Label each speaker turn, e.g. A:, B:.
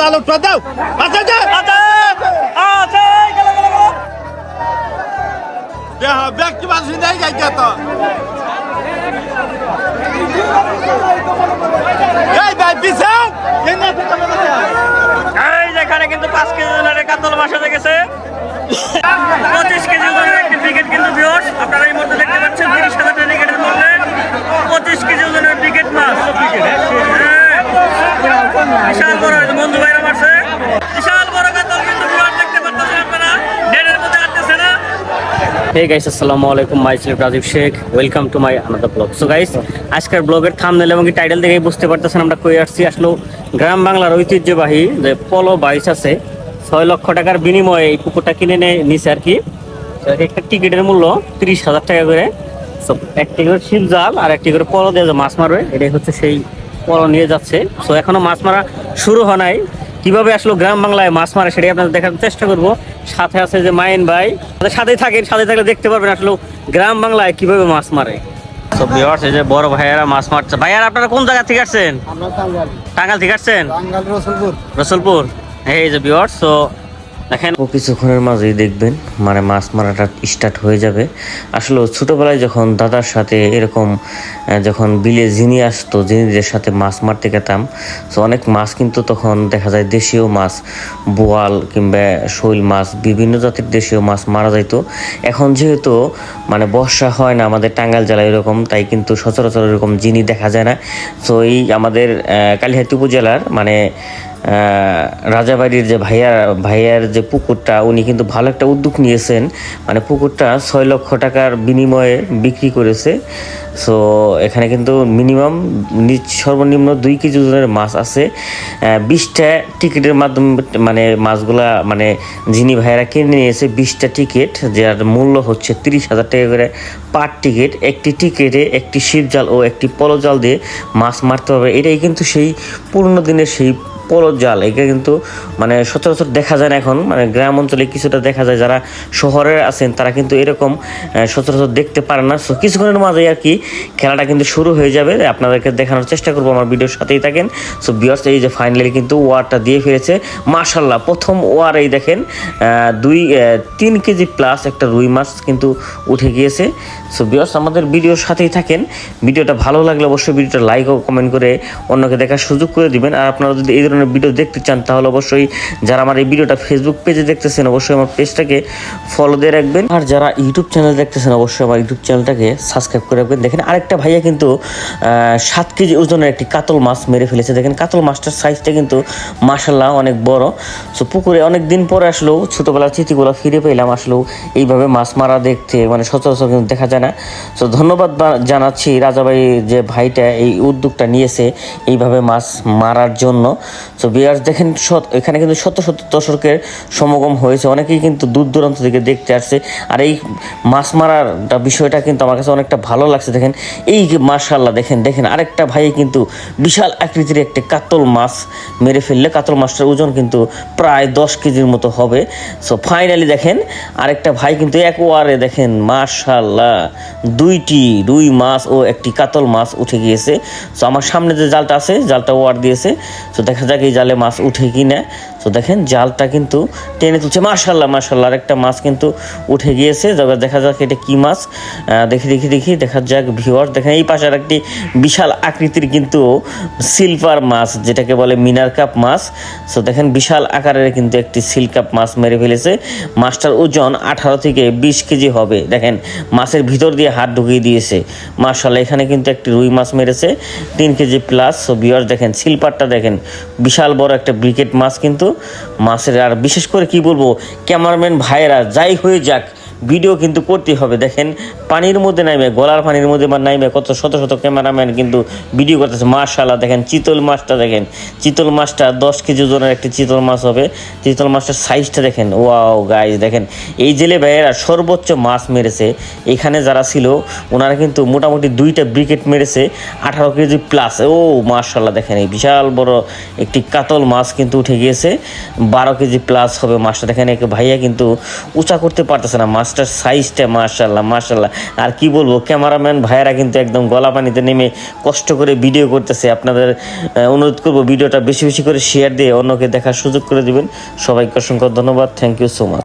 A: জাল উঠবা দাও দেহ ব্যক্তি বাসি নাই যাই তো এই ভাই পিছাও কেন না থেকে মানে
B: এই যেখানে কিন্তু হয়ে গাইস, আসসালামু আলাইকুম Rajib Sheikh. Welcome to my blog so guys ব্লগের এবং টাইটেল দেখেই বুঝতে পারতেছেন আমরা কই আসছি। আসলে গ্রাম বাংলার ঐতিহ্যবাহী যে পলো বাইস আছে। ছয় লক্ষ টাকার বিনিময়ে এই পুকুরটা কিনে নিয়ে নিছে আর কি। একটা টিকিটের মূল্য তিরিশ হাজার টাকা করে। একটি করে শিল জাল আর একটি করে পলো দিয়ে মাছ মারবে এটাই হচ্ছে সেই পলো নিয়ে যাচ্ছে। সো এখনও মাছ মারা শুরু হয় নাই। কীভাবে আসলো গ্রাম বাংলায় মাছ মারে সেটাই আপনাদের দেখার চেষ্টা করব। সাথে আছে যে মাইন ভাই। আমাদের সাথেই থাকেন সাথে থাকলে দেখতে পারবেন আসলে গ্রাম বাংলায় কীভাবে মাছ মারে। সব ভিউয়ার্স এই যে বড় ভাইয়ারা মাছ মারছে। ভাইয়ারা আপনারা কোন জায়গা থেকে আসছেন?
A: টাঙ্গাল
B: টাঙ্গাল থেকে আসছেন?
A: রসুলপুর।
B: রসুলপুর। এই
C: ও কিছুক্ষণের মাঝেই দেখবেন মানে মাছ মারাটা স্টার্ট হয়ে যাবে। আসলে ছোটোবেলায় যখন দাদার সাথে এরকম যখন বিলে জিনি আসতো, জিনিদের সাথে মাছ মারতে গেতাম, তো অনেক মাছ কিন্তু তখন দেখা যায় দেশীয় মাছ, বোয়াল কিংবা শৈল মাছ, বিভিন্ন জাতের দেশীয় মাছ মারা যাইতো। এখন যেহেতু মানে বর্ষা হয় না, আমাদের টাঙ্গাইল জেলায় এরকম, তাই কিন্তু সচরাচর এরকম জিনি দেখা যায় না। তো এই আমাদের কালিহাতি উপজেলার মানে রাজাবাড়ির যে ভাইয়ার ভাইয়ার যে পুকুরটা, উনি কিন্তু ভালো একটা উদ্যোগ নিয়েছেন। মানে পুকুরটা ছয় লক্ষ টাকার বিনিময়ে বিক্রি করেছে। সো এখানে কিন্তু মিনিমাম সর্বনিম্ন দুই কেজি ওজনের মাছ আছে। বিশটা টিকিটের মাধ্যমে মানে মাছগুলা মানে যিনি ভাইয়ারা কিনে নিয়েছে বিশটা টিকিট, যার মূল্য হচ্ছে তিরিশ হাজার টাকা করে পার টিকিট। একটি টিকিটে একটি শিব জাল ও একটি পলো জাল দিয়ে মাছ মারতে হবে। এটাই কিন্তু সেই পুরনো দিনের সেই পলো জাল এটা কিন্তু মানে সচরাচর দেখা যায় না এখন। মানে গ্রাম অঞ্চলে কিছুটা দেখা যায়, যারা শহরে আছেন তারা কিন্তু এরকম সচরাচর দেখতে পারে না। সো কিছুক্ষণের মাঝে আর কি খেলাটা কিন্তু শুরু হয়ে যাবে। আপনাদেরকে দেখানোর চেষ্টা করব, আমার ভিডিওর সাথেই থাকেন। সো বিয়ার্স এই যে ফাইনালি কিন্তু ওয়ারটা দিয়ে ফেলেছে। মাশাল্লাহ প্রথম ওয়ার এই দেখেন দুই তিন কেজি প্লাস একটা রুই মাছ কিন্তু উঠে গিয়েছে। সো বিয়ার্স আমাদের ভিডিওর সাথেই থাকেন। ভিডিওটা ভালো লাগলে অবশ্যই ভিডিওটা লাইক ও কমেন্ট করে অন্যকে দেখার সুযোগ করে দিবেন। আর আপনারা যদি এই ধরনের ভিডিও দেখতে চান, তাহলে অবশ্যই যারা আমার এই ভিডিওটা ফেসবুক পেজে দেখতেছেন, অবশ্যই আমার পেজটাকে ফলো দিয়ে রাখবেন। আর যারা ইউটিউব চ্যানেল দেখতেছেন, অবশ্যই আমার ইউটিউব চ্যানেলটাকে সাবস্ক্রাইব করে রাখবেন। দেখেন, আরেকটা ভাইয়া কিন্তু সাত কেজি ওজনের একটি কাতল মাছ মেরে ফেলেছে। দেখেন, কাতল মাছটার সাইজটা কিন্তু মাসাল্লাহ অনেক বড়। সো পুকুরে অনেক দিন পরে আসলেও ছোটোবেলার স্মৃতিগুলো ফিরে পেলাম। আসলেও এইভাবে মাছ মারা দেখতে মানে সচরাচর কিন্তু দেখা যায় না। সো ধন্যবাদ জানাচ্ছি রাজাবাই যে ভাইটা এই উদ্যোগটা নিয়েছে এইভাবে মাছ মারার জন্য। সো বিয়ার্স দেখেন এখানে কিন্তু শত শত দর্শকের সমাগম হয়েছে। অনেকেই কিন্তু দূর দূরান্ত থেকে দেখতে আসছে। আর এই মাছ মারারটা বিষয়টা কিন্তু আমার কাছে অনেকটা ভালো লাগছে। দেখেন, এই যে মার্শাল্লাহ দেখেন দেখেন, আরেকটা ভাই কিন্তু বিশাল আকৃতির একটি কাতল মাছ মেরে ফেললে। কাতল মাছটার ওজন কিন্তু প্রায় দশ কেজির মতো হবে। সো ফাইনালি দেখেন, আরেকটা ভাই কিন্তু এক ওয়ারে দেখেন মার্শাল্লাহ দুইটি রুই মাছ ও একটি কাতল মাছ উঠে গিয়েছে। সো আমার সামনে যে জালটা আছে, জালটা ওয়ার দিয়েছে। তো দেখা যাক জালে মাছ উঠে কি না? তো দেখেন জালটা কিন্তু টেনে তুলছে। মার্শাল্লাহ মার্শাল্লাহ আরেকটা মাছ কিন্তু উঠে গিয়েছে। তবে দেখা যাক এটা কি মাছ। দেখি দেখি দেখি। দেখা যাক ভিওয়ার দেখেন এই পাশে একটি বিশাল আকৃতির কিন্তু সিলভার মাছ, যেটাকে বলে মিনার কাপ মাছ। সো দেখেন বিশাল আকারের কিন্তু একটি সিল কাপ মাছ মেরে ফেলেছে। মাছটার ওজন আঠারো থেকে বিশ কেজি হবে। দেখেন মাছের ভিতর দিয়ে হাত ঢুকিয়ে দিয়েছে। মার্শাল্লাহ এখানে কিন্তু একটি রুই মাছ মেরেছে। তিন কেজি প্লাস সো বিয়ার দেখেন সিলপারটা দেখেন বিশাল বড় একটা ব্রিকেট মাছ কিন্তু মাছের। আর বিশেষ করে কি বলব, ক্যামেরাম্যান ভাইয়েরা, যাই হয়ে যাক ভিডিও কিন্তু করতেই হবে। দেখেন, পানির মধ্যে নাইবে গলার পানির মধ্যে বা নাইবে কত শত শত ক্যামেরাম্যান কিন্তু ভিডিও করতেছে। মাশাল্লাহ দেখেন, চিতল মাছটা দেখেন। চিতল মাছটা দশ কেজি ওজনের একটি চিতল মাছ হবে। চিতল মাছটার সাইজটা দেখেন। ওয়াও গাইজ দেখেন। এই জেলে ভাইয়েরা সর্বোচ্চ মাছ মেরেছে। এখানে যারা ছিল, ওনারা কিন্তু মোটামুটি দুইটা ব্রিকেট মেরেছে, আঠারো কেজি প্লাস ও মার্শাল্লাহ দেখেন, এই বিশাল বড় একটি কাতল মাছ কিন্তু উঠে গিয়েছে। বারো কেজি প্লাস হবে মাছটা। দেখেন, এক ভাইয়া কিন্তু উঁচা করতে পারতেছে না মাছটার সাইজটা মার্শাল্লাহ মার্শাল্লাহ আর কি বলব, ক্যামেরাম্যান ভাইয়েরা কিন্তু একদম গলা পানিতে নেমে কষ্ট করে ভিডিও করতেছে। আপনাদের অনুরোধ করব ভিডিওটা বেশি বেশি করে শেয়ার দিয়ে অন্যকে দেখার সুযোগ করে দেবেন। সবাইকে অসংখ্য ধন্যবাদ। Thank you so much